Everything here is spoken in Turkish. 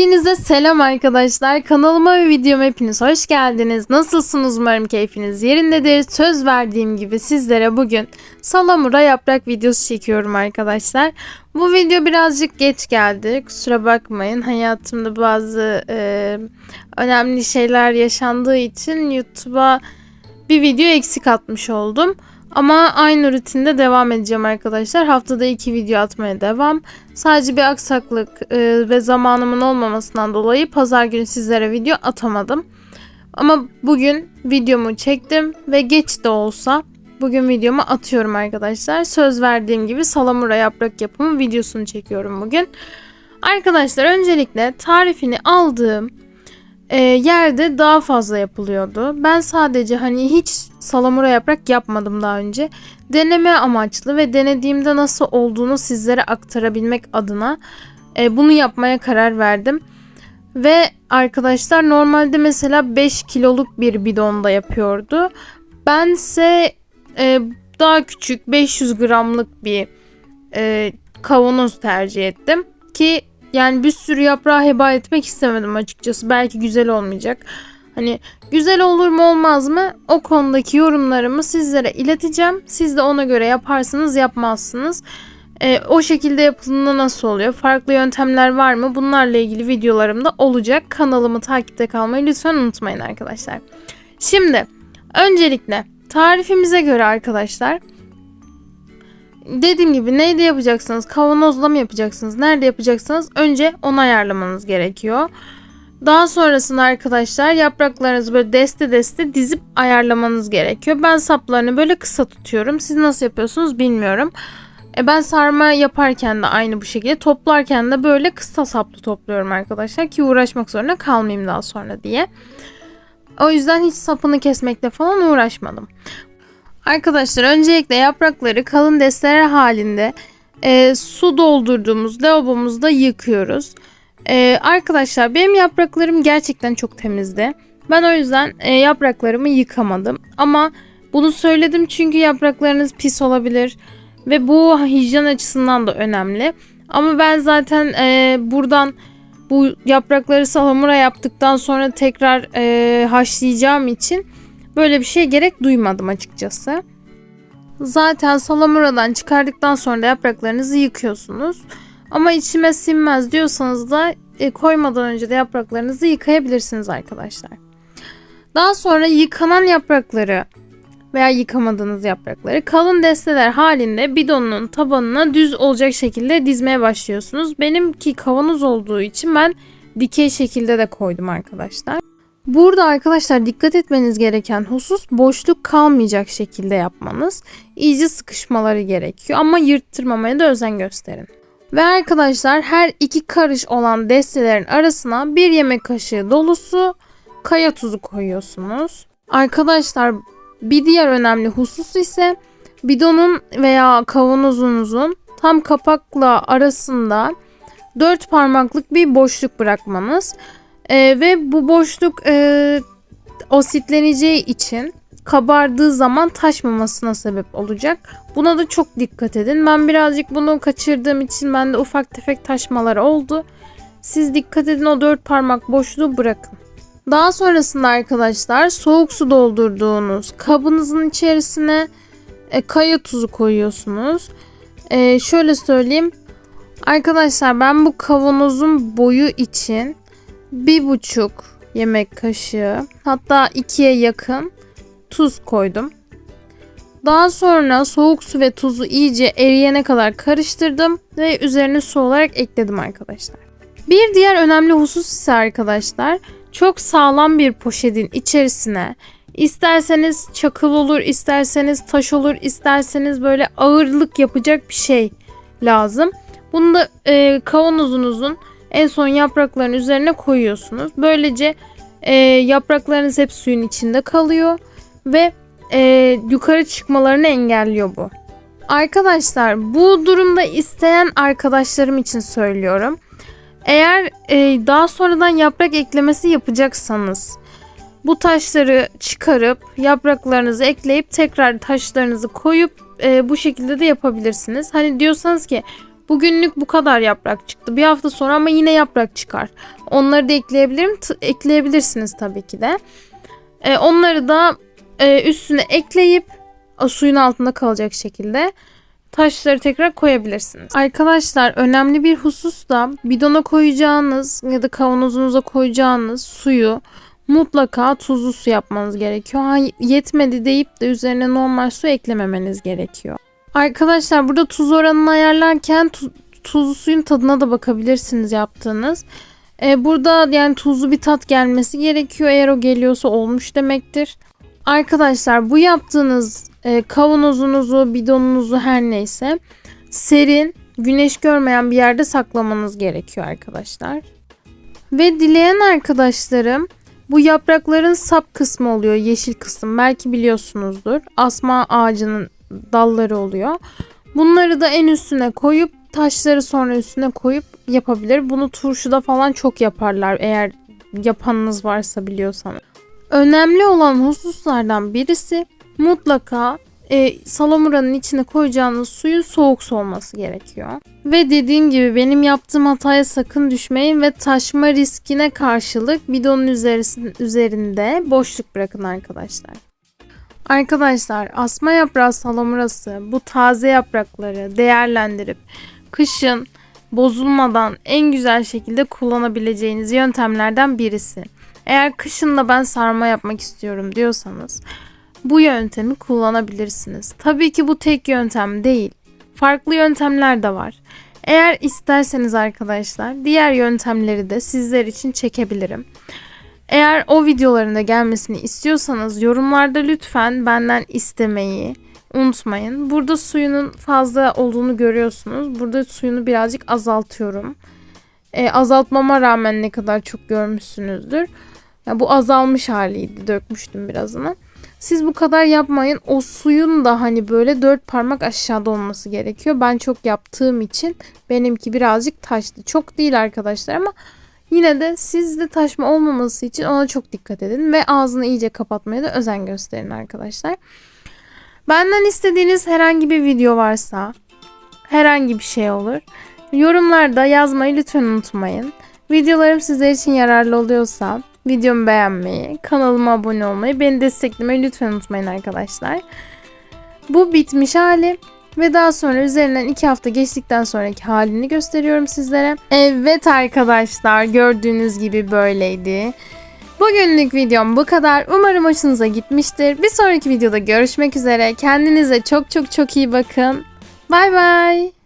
Hepinize selam arkadaşlar. Kanalıma ve videoma hepiniz hoş geldiniz. Nasılsınız? Umarım keyfiniz yerindedir. Söz verdiğim gibi sizlere bugün salamura yaprak videosu çekiyorum arkadaşlar. Bu video birazcık geç geldi. Kusura bakmayın. Hayatımda bazı e, önemli şeyler yaşandığı için YouTube'a bir video eksik atmış oldum. Ama aynı rutinde devam edeceğim arkadaşlar. Haftada iki video atmaya devam. Sadece bir aksaklık e, ve zamanımın olmamasından dolayı pazar günü sizlere video atamadım. Ama bugün videomu çektim ve geç de olsa bugün videomu atıyorum arkadaşlar. Söz verdiğim gibi salamura yaprak yapımı videosunu çekiyorum bugün. Arkadaşlar öncelikle tarifini aldığım e, yerde daha fazla yapılıyordu. Ben sadece hani hiç salamura yaprak yapmadım daha önce. Deneme amaçlı ve denediğimde nasıl olduğunu sizlere aktarabilmek adına e, bunu yapmaya karar verdim. Ve arkadaşlar normalde mesela 5 kiloluk bir bidonda yapıyordu. Bense e, daha küçük 500 gramlık bir e, kavanoz tercih ettim. Ki yani bir sürü yaprağı heba etmek istemedim açıkçası. Belki güzel olmayacak. Hani güzel olur mu olmaz mı o konudaki yorumlarımı sizlere ileteceğim. Siz de ona göre yaparsınız yapmazsınız. Ee, o şekilde yapıldığında nasıl oluyor? Farklı yöntemler var mı? Bunlarla ilgili videolarım da olacak. Kanalımı takipte kalmayı lütfen unutmayın arkadaşlar. Şimdi öncelikle tarifimize göre arkadaşlar dediğim gibi neyde yapacaksınız? Kavanozla mı yapacaksınız? Nerede yapacaksınız? Önce onu ayarlamanız gerekiyor. Daha sonrasında arkadaşlar yapraklarınızı böyle deste deste dizip ayarlamanız gerekiyor. Ben saplarını böyle kısa tutuyorum. Siz nasıl yapıyorsunuz bilmiyorum. E ben sarma yaparken de aynı bu şekilde toplarken de böyle kısa saplı topluyorum arkadaşlar ki uğraşmak zorunda kalmayayım daha sonra diye. O yüzden hiç sapını kesmekle falan uğraşmadım. Arkadaşlar öncelikle yaprakları kalın desteler halinde e, su doldurduğumuz lavabomuzda yıkıyoruz. E, arkadaşlar benim yapraklarım gerçekten çok temizdi. Ben o yüzden e, yapraklarımı yıkamadım. Ama bunu söyledim çünkü yapraklarınız pis olabilir. Ve bu hijyen açısından da önemli. Ama ben zaten e, buradan bu yaprakları salamura yaptıktan sonra tekrar e, haşlayacağım için böyle bir şey gerek duymadım açıkçası. Zaten salamuradan çıkardıktan sonra yapraklarınızı yıkıyorsunuz. Ama içime sinmez diyorsanız da e, koymadan önce de yapraklarınızı yıkayabilirsiniz arkadaşlar. Daha sonra yıkanan yaprakları veya yıkamadığınız yaprakları kalın desteler halinde bidonun tabanına düz olacak şekilde dizmeye başlıyorsunuz. Benimki kavanoz olduğu için ben dikey şekilde de koydum arkadaşlar. Burada arkadaşlar dikkat etmeniz gereken husus boşluk kalmayacak şekilde yapmanız. İyice sıkışmaları gerekiyor ama yırttırmamaya da özen gösterin. Ve arkadaşlar her iki karış olan destelerin arasına bir yemek kaşığı dolusu kaya tuzu koyuyorsunuz. Arkadaşlar bir diğer önemli husus ise bidonun veya kavanozunuzun tam kapakla arasında 4 parmaklık bir boşluk bırakmanız. Ee, ve bu boşluk e, ositleneceği için kabardığı zaman taşmamasına sebep olacak. Buna da çok dikkat edin. Ben birazcık bunu kaçırdığım için bende ufak tefek taşmalar oldu. Siz dikkat edin o dört parmak boşluğu bırakın. Daha sonrasında arkadaşlar soğuk su doldurduğunuz kabınızın içerisine e, kaya tuzu koyuyorsunuz. E, şöyle söyleyeyim. Arkadaşlar ben bu kavanozun boyu için bir buçuk yemek kaşığı hatta ikiye yakın tuz koydum. Daha sonra soğuk su ve tuzu iyice eriyene kadar karıştırdım ve üzerine su olarak ekledim arkadaşlar. Bir diğer önemli husus ise arkadaşlar çok sağlam bir poşetin içerisine isterseniz çakıl olur, isterseniz taş olur, isterseniz böyle ağırlık yapacak bir şey lazım. Bunu da e, kavanozunuzun en son yaprakların üzerine koyuyorsunuz. Böylece e, yapraklarınız hep suyun içinde kalıyor ve e, yukarı çıkmalarını engelliyor bu. Arkadaşlar bu durumda isteyen arkadaşlarım için söylüyorum. Eğer e, daha sonradan yaprak eklemesi yapacaksanız bu taşları çıkarıp yapraklarınızı ekleyip tekrar taşlarınızı koyup e, bu şekilde de yapabilirsiniz. Hani diyorsanız ki Bugünlük bu kadar yaprak çıktı. Bir hafta sonra ama yine yaprak çıkar. Onları da ekleyebilirim. Ekleyebilirsiniz tabii ki de. E, onları da e, üstüne ekleyip o suyun altında kalacak şekilde taşları tekrar koyabilirsiniz. Arkadaşlar önemli bir husus da bidona koyacağınız ya da kavanozunuza koyacağınız suyu mutlaka tuzlu su yapmanız gerekiyor. Ha, yetmedi deyip de üzerine normal su eklememeniz gerekiyor. Arkadaşlar burada tuz oranını ayarlarken tu- tuzlu suyun tadına da bakabilirsiniz yaptığınız. Ee, burada yani tuzlu bir tat gelmesi gerekiyor. Eğer o geliyorsa olmuş demektir. Arkadaşlar bu yaptığınız e, kavanozunuzu, bidonunuzu her neyse serin, güneş görmeyen bir yerde saklamanız gerekiyor arkadaşlar. Ve dileyen arkadaşlarım bu yaprakların sap kısmı oluyor, yeşil kısım. Belki biliyorsunuzdur. Asma ağacının dalları oluyor. Bunları da en üstüne koyup taşları sonra üstüne koyup yapabilir. Bunu turşuda falan çok yaparlar eğer yapanınız varsa biliyorsanız. Önemli olan hususlardan birisi mutlaka e, salamuranın içine koyacağınız suyun soğuk soğuması gerekiyor. Ve dediğim gibi benim yaptığım hataya sakın düşmeyin ve taşma riskine karşılık bidonun üzerinde boşluk bırakın arkadaşlar. Arkadaşlar asma yaprağı salamurası bu taze yaprakları değerlendirip kışın bozulmadan en güzel şekilde kullanabileceğiniz yöntemlerden birisi. Eğer kışın da ben sarma yapmak istiyorum diyorsanız bu yöntemi kullanabilirsiniz. Tabii ki bu tek yöntem değil. Farklı yöntemler de var. Eğer isterseniz arkadaşlar diğer yöntemleri de sizler için çekebilirim. Eğer o videoların da gelmesini istiyorsanız yorumlarda lütfen benden istemeyi unutmayın. Burada suyunun fazla olduğunu görüyorsunuz. Burada suyunu birazcık azaltıyorum. E, azaltmama rağmen ne kadar çok görmüşsünüzdür. Ya bu azalmış haliydi. Dökmüştüm birazını. Siz bu kadar yapmayın. O suyun da hani böyle dört parmak aşağıda olması gerekiyor. Ben çok yaptığım için benimki birazcık taştı. Çok değil arkadaşlar ama yine de sizde taşma olmaması için ona çok dikkat edin. Ve ağzını iyice kapatmaya da özen gösterin arkadaşlar. Benden istediğiniz herhangi bir video varsa herhangi bir şey olur. Yorumlarda yazmayı lütfen unutmayın. Videolarım sizler için yararlı oluyorsa videomu beğenmeyi, kanalıma abone olmayı, beni desteklemeyi lütfen unutmayın arkadaşlar. Bu bitmiş hali ve daha sonra üzerinden iki hafta geçtikten sonraki halini gösteriyorum sizlere. Evet arkadaşlar gördüğünüz gibi böyleydi. Bugünlük videom bu kadar. Umarım hoşunuza gitmiştir. Bir sonraki videoda görüşmek üzere. Kendinize çok çok çok iyi bakın. Bay bay.